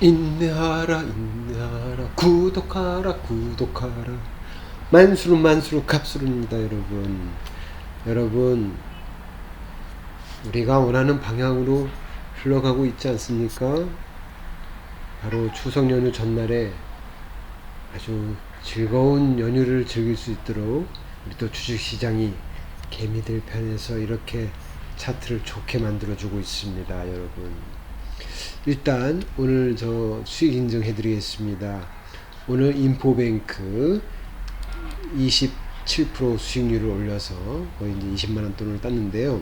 인내하라 인내하라. 구독하라 구독하라. 만수로 만수로 값수로입니다 여러분. 여러분 우리가 원하는 방향으로 흘러가고 있지 않습니까? 바로 추석 연휴 전날에 아주 즐거운 연휴를 즐길 수 있도록 우리 또 주식시장이 개미들 편에서 이렇게 차트를 좋게 만들어주고 있습니다 여러분 일단 오늘 저 수익 인증해 드리겠습니다. 오늘 인포뱅크 27% 수익률을 올려서 거의 이제 20만원 돈을 땄는데요.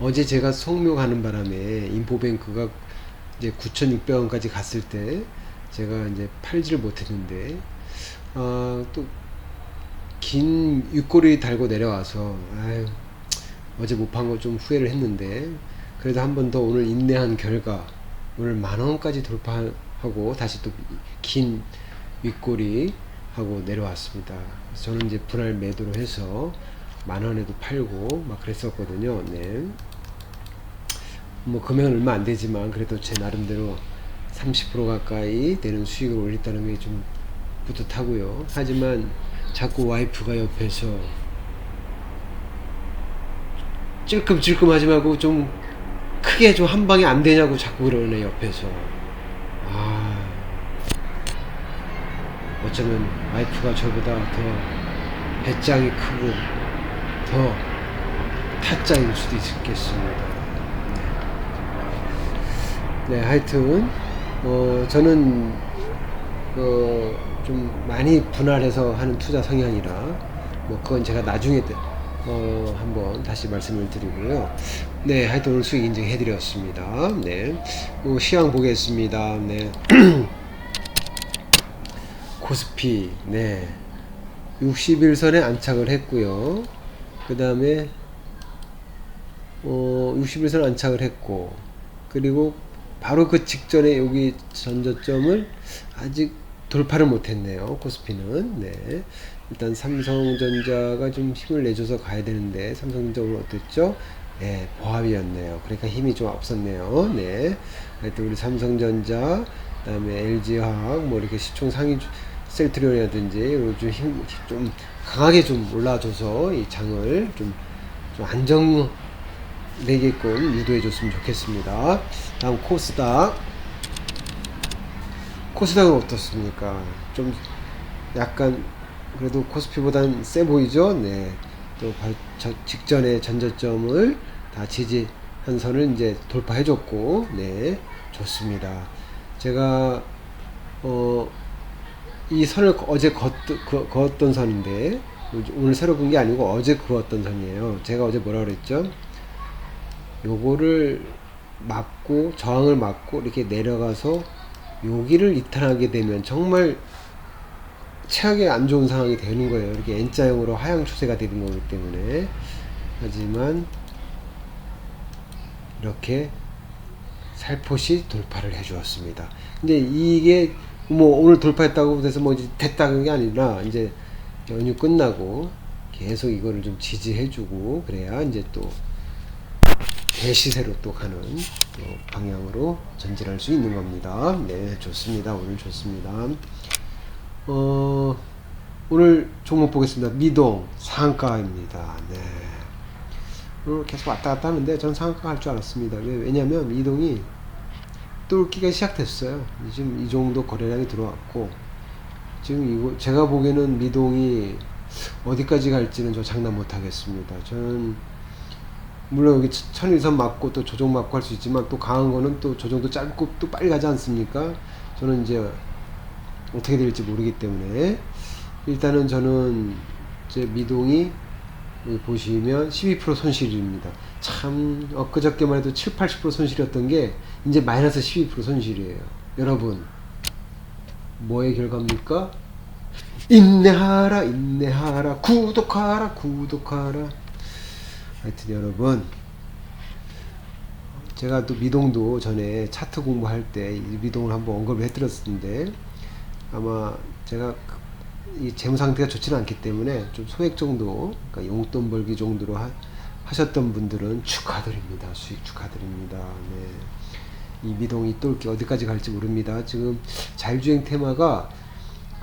어제 제가 성묘 가는 바람에 인포뱅크가 이제 9,600원까지 갔을 때 제가 이제 팔지를 못했는데 아, 또긴 윗꼬리 달고 내려와서 아유 어제 못 판 거 좀 후회를 했는데 그래도 한 번 더 오늘 인내한 결과 오늘 만 원까지 돌파하고 다시 또 긴 윗꼬리 하고 내려왔습니다. 저는 이제 분할 매도로 해서 만 원에도 팔고 막 그랬었거든요. 네. 뭐 금액은 얼마 안 되지만 그래도 제 나름대로 30% 가까이 되는 수익을 올렸다는 게 좀 뿌듯하고요. 하지만 자꾸 와이프가 옆에서 찔끔찔끔 하지 말고 좀 크게 좀한 방에 안 되냐고 자꾸 그러네 옆에서. 아. 어쩌면 와이프가 저보다 더 배짱이 크고 더 타짜일 수도 있겠습니다. 네. 하여튼 어 저는 어좀 많이 분할해서 하는 투자 성향이라 뭐 그건 제가 나중에 어, 한번 다시 말씀을 드리고요. 네, 하여튼 오늘 수익 인증해 드렸습니다. 네. 어, 시황 보겠습니다. 네. 코스피, 네. 61선에 안착을 했고요. 그 다음에, 어, 61선 안착을 했고, 그리고 바로 그 직전에 여기 전저점을 아직 돌파를 못했네요. 코스피는. 네. 일단 삼성전자가 좀 힘을 내줘서 가야 되는데 삼성전자 오늘 어땠죠? 네, 보합이었네요. 그러니까 힘이 좀 없었네요. 네. 하여튼 우리 삼성전자, 그 다음에 LG화학, 뭐 이렇게 시총 상위 셀트리온이라든지 좀 힘, 좀 강하게 좀 올라줘서 이 장을 좀, 좀 안정 되게끔 유도해 줬으면 좋겠습니다. 다음 코스닥. 코스닥은 어떻습니까? 좀 약간 그래도 코스피보단 세 보이죠? 네. 또 직전에 전저점을 다 지지 한 선을 이제 돌파해 줬고, 네. 좋습니다. 제가, 어, 이 선을 어제 걷, 그, 선인데, 오늘 새로 본 게 아니고 어제 그었던 선이에요. 제가 어제 뭐라 그랬죠? 요거를 맞고, 저항을 맞고, 이렇게 내려가서 여기를 이탈하게 되면 정말 최악의 안 좋은 상황이 되는 거예요. 이렇게 N자형으로 하향 추세가 되는 거기 때문에. 하지만 이렇게 살포시 돌파를 해 주었습니다. 근데 이게 뭐 오늘 돌파했다고 해서 뭐 이제 됐다는 게 아니라 이제 연휴 끝나고 계속 이거를 좀 지지해 주고 그래야 이제 또 대시세로 또 가는 방향으로 전진할 수 있는 겁니다. 네, 좋습니다. 오늘 좋습니다. 어, 오늘 종목 보겠습니다. 미동 상가입니다. 네. 오늘 계속 왔다 갔다 하는데 전 상가 할줄 알았습니다. 왜, 냐면 미동이 뚫기가 시작됐어요. 지금 이 정도 거래량이 들어왔고 지금 이거 제가 보기에는 미동이 어디까지 갈지는 저 장담 못 하겠습니다. 저는 물론 여기 천일선 맞고 또 조정 맞고 할 수 있지만 또 강한 거는 또 조정도 짧고 또 빨리 가지 않습니까? 저는 이제 어떻게 될지 모르기 때문에 일단은 저는 제 미동이 보시면 12% 손실입니다. 참 엊그저께만 해도 7, 80% 손실이었던 게 이제 마이너스 12% 손실이에요. 여러분 뭐의 결과입니까? 인내하라 인내하라 구독하라 구독하라 하여튼 여러분 제가 또 미동도 전에 차트 공부할 때 미동을 한번 언급을 해드렸는데 아마 제가 그이 재무 상태가 좋지는 않기 때문에 좀 소액 정도, 그러니까 용돈 벌기 정도로 하, 하셨던 분들은 축하드립니다. 수익 축하드립니다. 네. 이 미동이 똘끼 어디까지 갈지 모릅니다. 지금 자율주행 테마가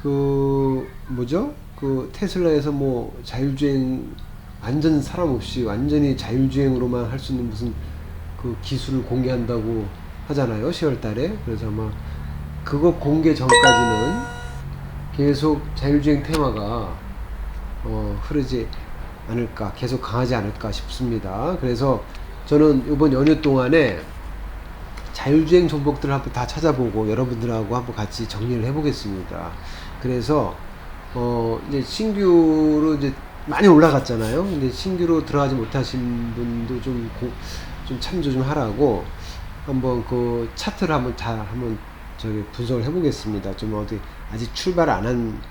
그 뭐죠? 그 테슬라에서 뭐 자율주행 완전 사람 없이 완전히 자율주행으로만 할 수 있는 무슨 그 기술을 공개한다고 하잖아요. 10월 달에. 그래서 아마 그거 공개 전까지는 계속 자율주행 테마가 어, 흐르지 않을까, 계속 강하지 않을까 싶습니다. 그래서 저는 이번 연휴 동안에 자율주행 종목들을 한번 다 찾아보고 여러분들하고 한번 같이 정리를 해보겠습니다. 그래서 어 이제 신규로 이제 많이 올라갔잖아요. 근데 신규로 들어가지 못하신 분도 좀, 고, 좀 참조 좀 하라고 한번 그 차트를 한번 다 한번 저기 분석을 해보겠습니다. 좀 어디 아직 출발 안 한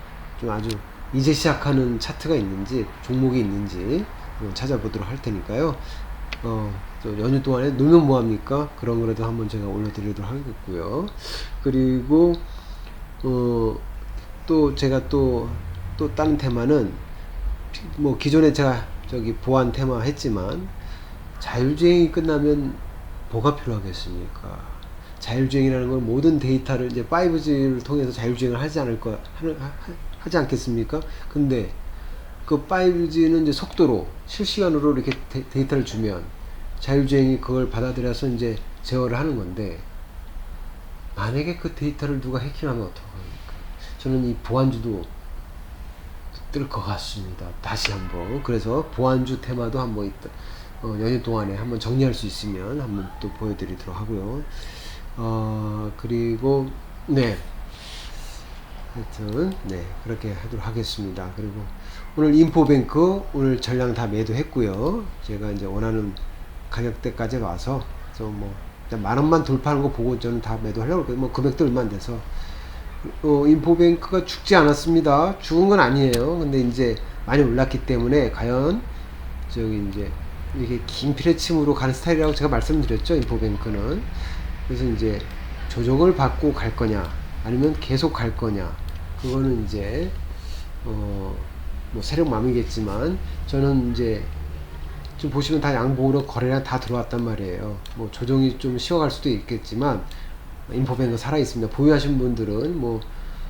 좀 아주 이제 시작하는 차트가 있는지 종목이 있는지 한번 찾아보도록 할 테니까요. 어, 저 연휴 동안에 놀면 뭐합니까? 그런 거라도 한번 제가 올려드리도록 하겠고요. 그리고, 어, 또 제가 또, 또 다른 테마는, 뭐 기존에 제가 저기 보안 테마 했지만, 자율주행이 끝나면 뭐가 필요하겠습니까? 자율주행이라는 건 모든 데이터를 이제 5G를 통해서 자율주행을 하지 않을 거, 하지 않겠습니까? 근데 그 5G는 이제 속도로 실시간으로 이렇게 데, 이터를 주면 자율주행이 그걸 받아들여서 이제 제어를 하는 건데 만약에 그 데이터를 누가 해킹하면 어떡합니까? 저는 이 보안주도 뜰 것 같습니다. 다시 한번 그래서 보안주 테마도 한번 있다. 어, 연휴 동안에 한번 정리할 수 있으면 한번 또 보여드리도록 하고요. 어, 그리고 네. 하여튼 네 그렇게 하도록 하겠습니다. 그리고 오늘 인포뱅크 오늘 전량 다 매도했고요. 제가 이제 원하는 가격대까지 와서 좀 뭐 만 원만 돌파하는 거 보고 저는 다 매도하려고 그래요. 뭐 금액도 얼마 안 돼서 어, 인포뱅크가 죽지 않았습니다. 죽은 건 아니에요. 근데 이제 많이 올랐기 때문에 과연 저기 이제 이게 긴 피레침으로 가는 스타일이라고 제가 말씀드렸죠. 인포뱅크는 그래서 이제 조정을 받고 갈 거냐 아니면 계속 갈 거냐 그거는 이제 어 뭐 세력 마음이겠지만 저는 이제 좀 보시면 다 양봉으로 거래량 다 들어왔단 말이에요. 뭐 조정이 좀 쉬어갈 수도 있겠지만 인포뱅크 살아 있습니다. 보유하신 분들은 뭐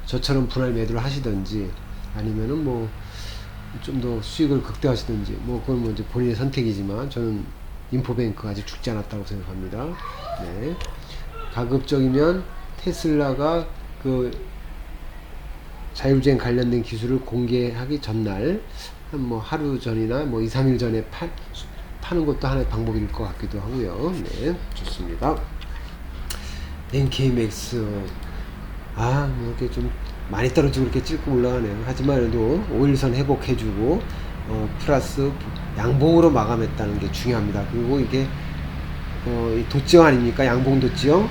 저처럼 분할 매도를 하시든지 아니면은 뭐 좀 더 수익을 극대화하시든지 뭐 그건 뭐 이제 본인의 선택이지만 저는 인포뱅크 아직 죽지 않았다고 생각합니다. 네 가급적이면 테슬라가 그 자율주행 관련된 기술을 공개하기 전날 한 뭐 하루 전이나 뭐 2, 3일 전에 파, 파는 것도 하나의 방법일 것 같기도 하고요. 네, 좋습니다. NKMX 아, 뭐 이렇게 좀 많이 떨어지고 이렇게 찔끔 올라가네요. 하지만 그래도 5일선 회복해주고 어, 플러스 양봉으로 마감했다는 게 중요합니다. 그리고 이게 어, 이 도지형 아닙니까? 양봉 도지형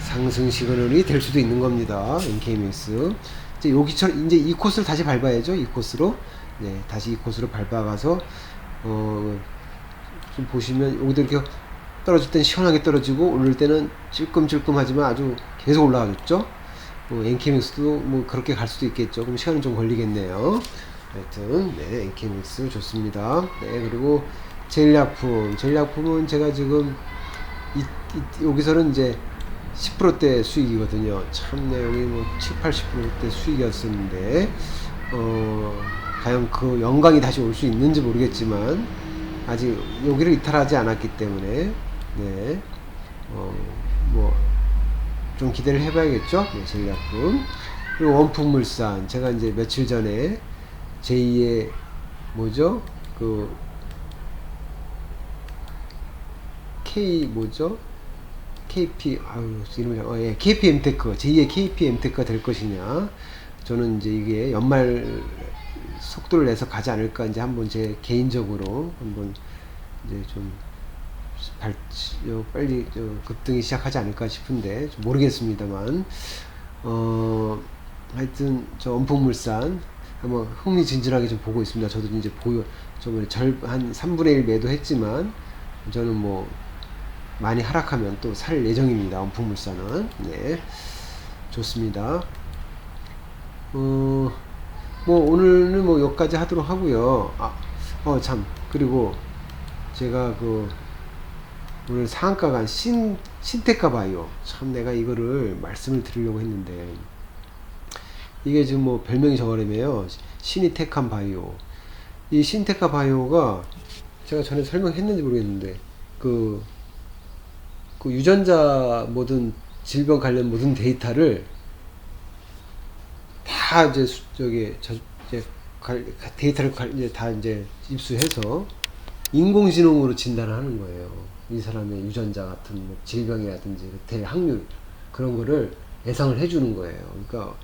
상승 시그널이 될 수도 있는 겁니다. NKMX. 이제 여기처럼 이제 이 코스를 다시 밟아야죠. 이 코스로. 네, 다시 이 코스로 밟아가서 어, 좀 보시면 여기도 이렇게 떨어질 땐 시원하게 떨어지고 오를 때는 찔끔찔끔하지만 아주 계속 올라가겠죠. 뭐 NKMX도 뭐 그렇게 갈 수도 있겠죠. 그럼 시간은 좀 걸리겠네요. 하여튼 네, NKMX 좋습니다. 네, 그리고 제일약품, 제일약품은 제가 지금 이, 이, 여기서는 이제 10%대 수익이거든요. 참 내용이 뭐 7, 80%대 수익이었었는데 어, 과연 그 영광이 다시 올 수 있는지 모르겠지만 아직 여기를 이탈하지 않았기 때문에 네, 어, 뭐좀 기대를 해봐야겠죠. 네, 제일약품. 그리고 원풍물산. 제가 이제 며칠 전에 제2의 뭐죠? 그 K 뭐죠? KP 아유 이름이 어, 예, KPM 테크 제2의 KPM 테크가 될 것이냐. 저는 이제 이게 연말 속도를 내서 가지 않을까 이제 한번 제 개인적으로 한번 이제 좀 발, 빨리 저 급등이 시작하지 않을까 싶은데 모르겠습니다만. 어 하여튼 저 원폭물산 한번 흥미진진하게 좀 보고 있습니다. 저도 이제 보여 저번에 절한 3분의 1 매도했지만 저는 뭐 많이 하락하면 또 살 예정입니다. 원품물산은 네 좋습니다. 어, 뭐 오늘은 뭐 여기까지 하도록 하고요. 아, 어 참 그리고 제가 그 오늘 상한가가 신 신테카 바이오 참 내가 이거를 말씀을 드리려고 했는데 이게 지금 뭐 별명이 저거라며요 신이테칸 바이오 이 신테카 바이오가 제가 전에 설명했는지 모르겠는데 그, 그 유전자 모든 질병 관련 모든 데이터를 다 이제 수- 저기 저 이제 갈- 데이터를 갈- 이제 다 이제 입수해서 인공지능으로 진단을 하는 거예요. 이 사람의 유전자 같은 뭐 질병이라든지 될 확률 그런 거를 예상을 해주는 거예요. 그러니까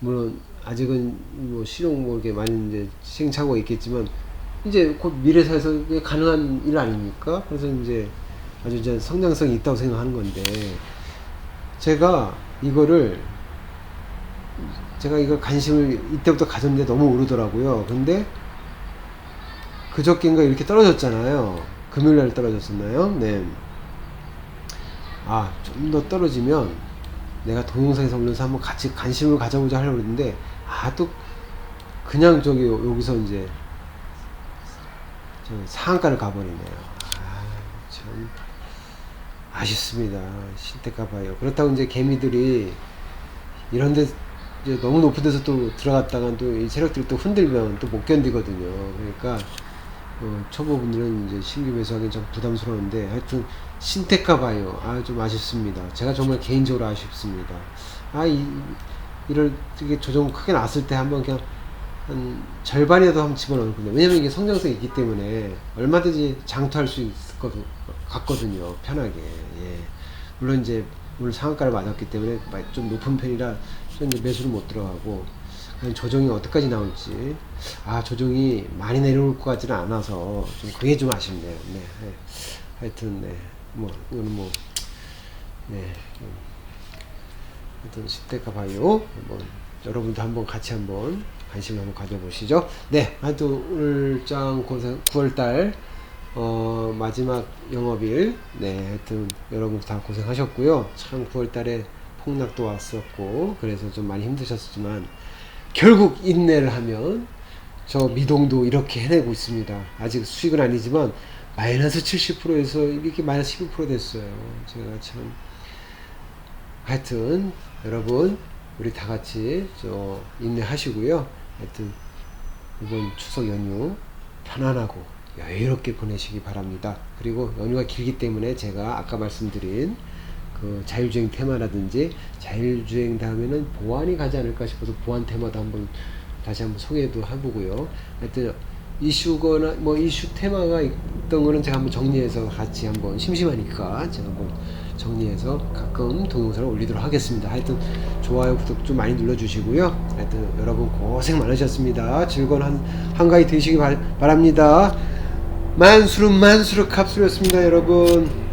물론 아직은 뭐 실용 뭐 이렇게 많이 이제 시행착오가 있겠지만 이제 곧 미래사에서 가능한 일 아닙니까? 그래서 이제 아주 이제 성장성이 있다고 생각하는 건데 제가 이거를 제가 이거 관심을 이때부터 가졌는데 너무 오르더라고요. 근데 그저께인가 이렇게 떨어졌잖아요. 금요일 날 떨어졌었나요? 네. 아, 좀 더 떨어지면 내가 동영상에서 올려서 한번 같이 관심을 가져보자 하려고 그랬는데 아, 또 그냥 저기 여기서 이제 저 상한가를 가버리네요. 아, 참 아쉽습니다. 신테카 봐요. 그렇다고 이제 개미들이 이런 데 이제 너무 높은 데서 또 들어갔다가 또이 세력들이 또 흔들면 또 못 견디거든요. 그러니까 어, 초보분들은 이제 신규 매수하기는 좀 부담스러운데 하여튼 신테카 바이오 아 좀 아쉽습니다. 제가 정말 개인적으로 아쉽습니다. 아 이 이럴 이게 조정 크게 났을 때 한번 그냥 한 절반이라도 한번 집어넣을 건데 왜냐면 이게 성장성이 있기 때문에 얼마든지 장투할 수 있을 것 같거든요. 편하게 예. 물론 이제 오늘 상한가를 맞았기 때문에 마- 좀 높은 편이라 현재 매수를 못 들어가고 과연 조정이 어디까지 나올지 아 조정이 많이 내려올 것 같지는 않아서 좀 그게 좀 아쉽네요. 네, 네. 하여튼 네 뭐 이거는 뭐 네. 음. 하여튼 10대가 바이오 한번 여러분도 한번 같이 한번 관심 한번 가져보시죠. 네, 하여튼 오늘 장 9월달 어, 마지막 영업일. 네, 하여튼 여러분 다 고생하셨고요. 참 9월달에 폭락도 왔었고 그래서 좀 많이 힘드셨지만 결국 인내를 하면 저 미동도 이렇게 해내고 있습니다. 아직 수익은 아니지만 마이너스 70%에서 이렇게 마이너스 12% 됐어요. 제가 참 하여튼 여러분 우리 다 같이 저 인내하시고요. 하여튼 이번 추석 연휴 편안하고 여유롭게 보내시기 바랍니다. 그리고 연휴가 길기 때문에 제가 아까 말씀드린 그 자율주행 테마라든지 자율주행 다음에는 보안이 가지 않을까 싶어서 보안 테마도 한번 다시 한번 소개도 해보고요. 하여튼 이슈거나 뭐 이슈 테마가 있던 거는 제가 한번 정리해서 같이 한번 심심하니까 제가 한번 정리해서 가끔 동영상을 올리도록 하겠습니다. 하여튼 좋아요, 구독 좀 많이 눌러주시고요. 하여튼 여러분 고생 많으셨습니다. 즐거운 한, 한가위 되시기 바, 바랍니다. 만수르 만수르 갑수였습니다, 여러분.